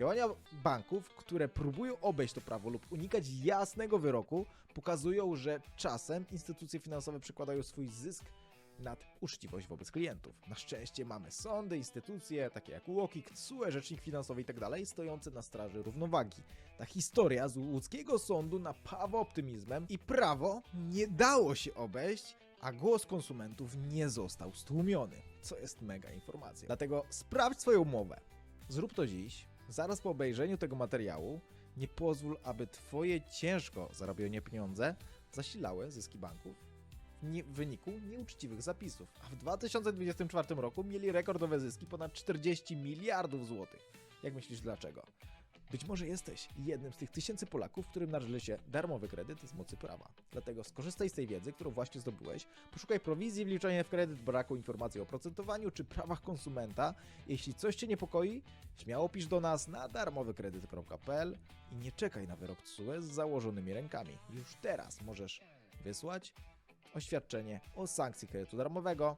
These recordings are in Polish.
Działania banków, które próbują obejść to prawo lub unikać jasnego wyroku, pokazują, że czasem instytucje finansowe przekładają swój zysk nad uczciwość wobec klientów. Na szczęście mamy sądy, instytucje takie jak UOKiK, TSUE, Rzecznik Finansowy itd. stojące na straży równowagi. Ta historia z łódzkiego sądu napawa optymizmem i prawo nie dało się obejść, a głos konsumentów nie został stłumiony, co jest mega informacja. Dlatego sprawdź swoją umowę. Zrób to dziś, zaraz po obejrzeniu tego materiału. Nie pozwól, aby twoje ciężko zarobione pieniądze zasilały zyski banków w wyniku nieuczciwych zapisów. A w 2024 roku mieli rekordowe zyski ponad 40 miliardów złotych. Jak myślisz dlaczego? Być może jesteś jednym z tych tysięcy Polaków, którym należy się darmowy kredyt z mocy prawa. Dlatego skorzystaj z tej wiedzy, którą właśnie zdobyłeś, poszukaj prowizji wliczenia w kredyt, braku informacji o procentowaniu czy prawach konsumenta. Jeśli coś Cię niepokoi, śmiało pisz do nas na darmowykredyt.pl i nie czekaj na wyrok TSUE z założonymi rękami. Już teraz możesz wysłać oświadczenie o sankcji kredytu darmowego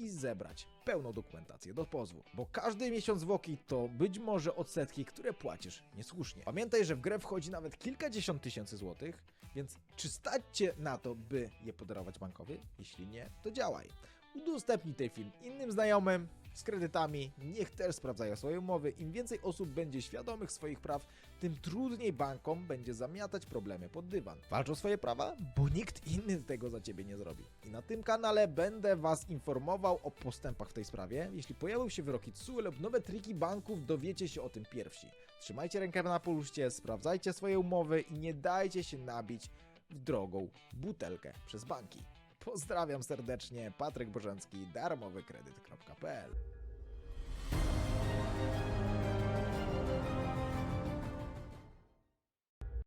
i zebrać pełną dokumentację do pozwu. Bo każdy miesiąc zwłoki to być może odsetki, które płacisz niesłusznie. Pamiętaj, że w grę wchodzi nawet kilkadziesiąt tysięcy złotych, więc czy stać cię na to, by je podarować bankowi? Jeśli nie, to działaj. Udostępnij ten film innym znajomym z kredytami, niech też sprawdzają swoje umowy. Im więcej osób będzie świadomych swoich praw, tym trudniej bankom będzie zamiatać problemy pod dywan. Walcz o swoje prawa, bo nikt inny tego za ciebie nie zrobi. I na tym kanale będę Was informował o postępach w tej sprawie. Jeśli pojawią się wyroki TSUE lub nowe triki banków, dowiecie się o tym pierwsi. Trzymajcie rękę na pulsie, sprawdzajcie swoje umowy i nie dajcie się nabić w drogą butelkę przez banki. Pozdrawiam serdecznie, Patryk Bożęcki, darmowykredyt.pl